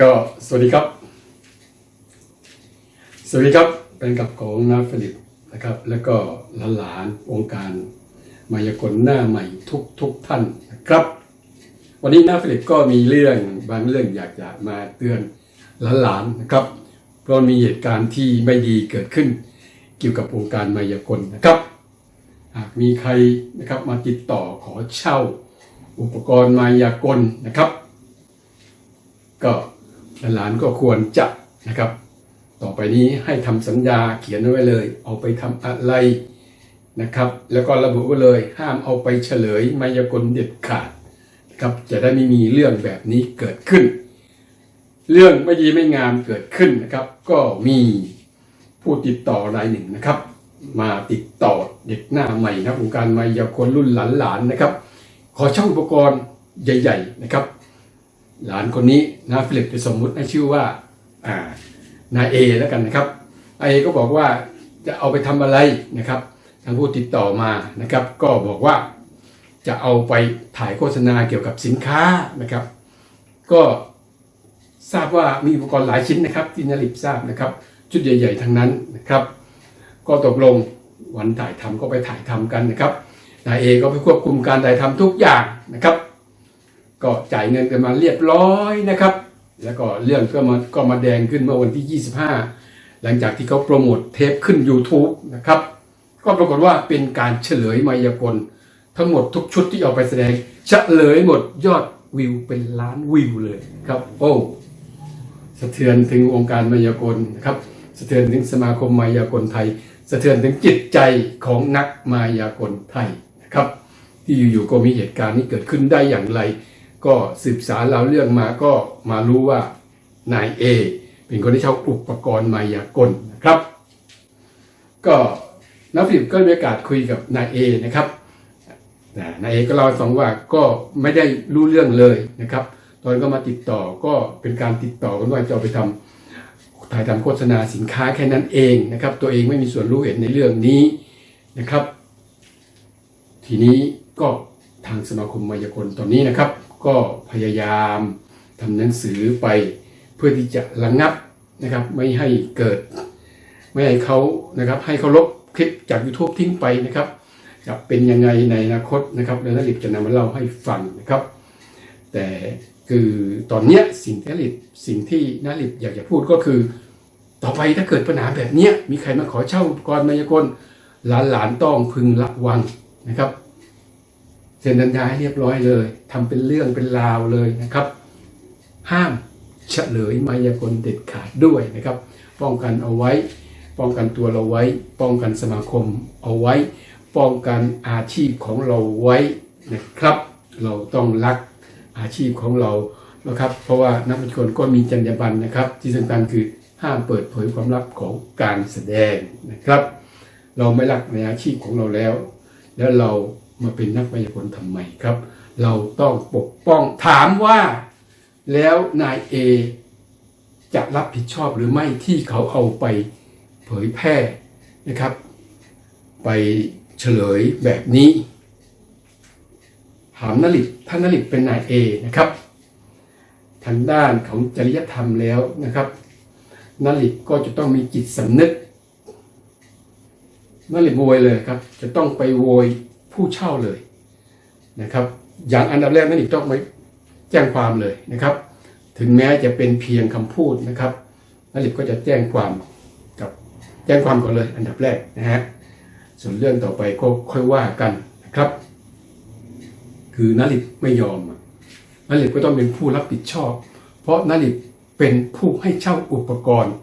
ก็สวัสดีครับ สวัสดีครับเป็นกับของนาฟิลิปนะครับ แล้วก็หลานๆวงการมายากลหน้าใหม่ทุกทุกท่านนะครับ วันนี้นาฟิลิปก็มีเรื่องบางเรื่องอยากจะมาเตือนหลานๆนะครับ เพราะมีเหตุการณ์ที่ไม่ดีเกิดขึ้น เกี่ยวกับวงการมายากลนะครับ หากมีใครนะครับมาติดต่อขอเช่าอุปกรณ์มายากลนะครับ ก็ หลานก็ควรจะนะครับ ต่อไปนี้ให้ทำสัญญาเขียนไว้เลย เอาไปทำอะไรนะครับ แล้วก็ระบุไว้เลยห้ามเอาไปเฉลยมายากลเด็ดขาดครับจะได้ไม่มีเรื่องแบบนี้เกิดขึ้น เรื่องไม่ดีไม่งามเกิดขึ้นนะครับ ก็มีผู้ติดต่อรายหนึ่งนะครับ มาติดต่อเด็กหน้าใหม่นะวงการมายากลรุ่นหลานๆนะครับ ขอเช่าอุปกรณ์ใหญ่ ๆ นะครับ หลานคนนี้นะฟิลิปจะสมมุติให้ชื่อว่าอ่านายเอแล้วกันนะครับนายเอก็บอกว่าจะเอาไปทำอะไรนะครับ ทางผู้ติดต่อมานะครับ ก็บอกว่าจะเอาไปถ่ายโฆษณาเกี่ยวกับสินค้านะครับ ก็ทราบว่ามีอุปกรณ์หลายชิ้นนะครับที่นาริบทราบนะครับ ชุดใหญ่ ๆทั้งนั้นนะครับ ก็ตกลงวันถ่ายทำก็ไปถ่ายทำกันนะครับนายเอก็ไปควบคุมการถ่ายทำทุกอย่างนะครับ ก็จ่ายเงินกันมาเรียบร้อยนะครับ แล้วก็เรื่องก็มาก็มาแดงขึ้นเมื่อวันที่ 25 หลังจากที่เขาโปรโมทเทปขึ้น YouTube นะครับ ก็ปรากฏว่าเป็นการเฉลยมายากล ทั้งหมดทุกชุดที่เอาไปแสดงเฉลยหมดยอดวิวเป็นล้านวิวเลยครับ โอ้สะเทือนถึงวงการมายากลนะครับสะเทือนถึงสมาคมมายากลไทย สะเทือนถึงจิตใจของนักมายากลไทยนะครับ ที่อยู่ๆก็มีเหตุการณ์นี้เกิดขึ้นได้อย่างไร ก็สืบสารเราเรื่องมาก็มารู้ว่านายเอเป็นคนที่เช่าอุปกรณ์มายากลนะครับ ก็นักฟิลก็มีโอกาสคุยกับนายเอนะครับนายเอก็เล่าให้ฟังว่าก็ไม่ได้รู้เรื่องเลยนะครับ ตอนก็มาติดต่อก็เป็นการติดต่อกันว่าจะไปทำถ่ายทำโฆษณาสินค้าแค่นั้นเองนะครับ ตัวเองไม่มีส่วนรู้เห็นในเรื่องนี้นะครับ ทีนี้ก็ทางสมาคมมายากลตอนนี้นะครับ ก็พยายามทำหนังสือไปเพื่อที่จะระงับนะครับไม่ให้เกิด ไม่ให้เขานะครับให้เขาลบคลิปจาก YouTube ทิ้งไปนะครับจะเป็นยังไงในอนาคตนะครับแล้วนลิบจะนำมาเล่าให้ฟังนะครับ แต่คือตอนเนี้ยสิ่งที่ลิบสิ่งที่นลิบอยากจะพูดก็คือ ต่อไปถ้าเกิดปัญหาแบบเนี้ยมีใครมาขอเช่าอุปกรณ์มายากลหลานๆต้องพึงระวังนะครับ เซ็นสัญญาให้เรียบร้อยเลยทำเป็นเรื่องเป็นราวเลยนะครับ ห้ามเฉลยมายากลเด็ดขาดด้วยนะครับ ป้องกันเอาไว้ ป้องกันตัวเราไว้ ป้องกันสมาคมเอาไว้ ป้องกันอาชีพของเราไว้นะครับ เราต้องรักอาชีพของเรานะครับ เพราะว่านักวิชาก็มีจรรยาบรรณนะครับ ที่สำคัญคือห้ามเปิดเผยความลับของการแสดงนะครับ เราไม่รักในอาชีพของเราแล้ว แล้วเรา มาเป็นนักมายากลทำไมครับ เราต้องปกป้องถามว่า แล้วนายเอจะรับผิดชอบหรือไม่ที่เขาเอาไปเผยแพร่นะครับ ไปเฉลยแบบนี้ ถามนลิตท่านนลิตเป็นนายเอนะครับ ทางด้านของจริยธรรมแล้วนะครับนลิตก็จะต้องมีจิตสำนึกนั่นเลยโวยเลยครับ จะต้องไปโวย ผู้เช่าเลยนะครับ อย่างอันดับแรกนั่นอีกต้องไปแจ้งความเลยนะครับ ถึงแม้จะเป็นเพียงคำพูดนะครับนั่นลิบก็จะแจ้งความกับแจ้งความก่อนเลย อันดับแรกนะฮะส่วนเรื่องต่อไปก็ค่อยว่ากันนะครับ คือนาริบไม่ยอมนาริบก็ต้องเป็นผู้รับผิดชอบ เพราะนาริบเป็นผู้ให้เช่าอุปกรณ์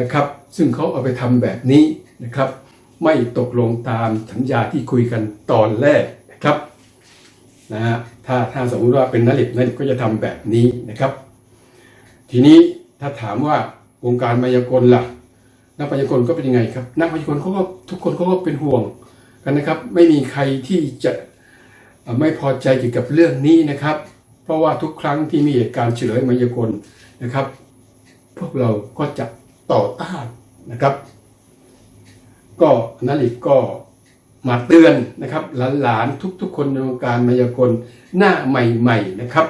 นะครับ ซึ่งเขาเอาไปทำแบบนี้นะครับ ไม่ตกลงตามสัญญาที่คุยกันตอนแรกนะครับนะฮะถ้าถ้าสมมติว่าเป็นนลิบนลิบก็จะทำแบบนี้นะครับ ทีนี้ถ้าถามว่าวงการมายากลล่ะ นักมายากลก็เป็นยังไงครับ นักมายากลเขาก็ทุกคนเขาก็เป็นห่วงกันนะครับ ไม่มีใครที่จะไม่พอใจเกี่ยวกับเรื่องนี้นะครับ เพราะว่าทุกครั้งที่มีเหตุการณ์เฉลยมายากลนะครับ พวกเราก็จะต่อต้านนะครับ ก็นัลิกก็มาเตือนนะครับ หลานๆทุกๆ คนในวงการมายากลหน้าใหม่ๆนะครับ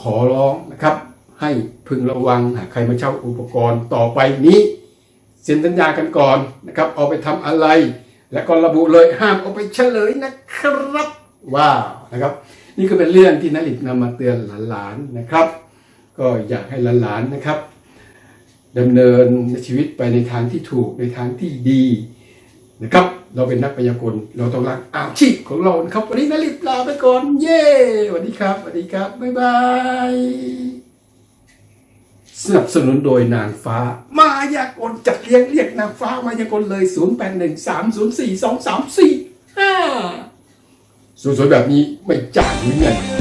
ขอร้องนะครับ ให้พึงระวังหากใครมาเช่าอุปกรณ์ต่อไปนี้เซ็นสัญญากันก่อนนะครับ เอาไปทำอะไร และก็ระบุเลยห้ามเอาไปเฉลยนะครับว้าวนะครับ นี่ก็เป็นเรื่องที่นลิตนำมาเตือนหลานๆนะครับ ก็อยากให้หลานๆนะครับ ดำเนินชีวิตไปในทางที่ถูกในทางที่ดีนะครับ เราเป็นนักพยากรณ์เราต้องรักอาชีพของเรานะครับวันนี้นลิตลาไปก่อน เย้สวัสดีครับสวัสดีครับ บ๊ายบายสนับสนุนโดยนางฟ้า มายากลจัดเลี้ยงเรียกนางฟ้ามายากลเลย 0 8 1 3 0 4 2 3 4 5สวยๆแบบนี้ไม่จ่ายเงิน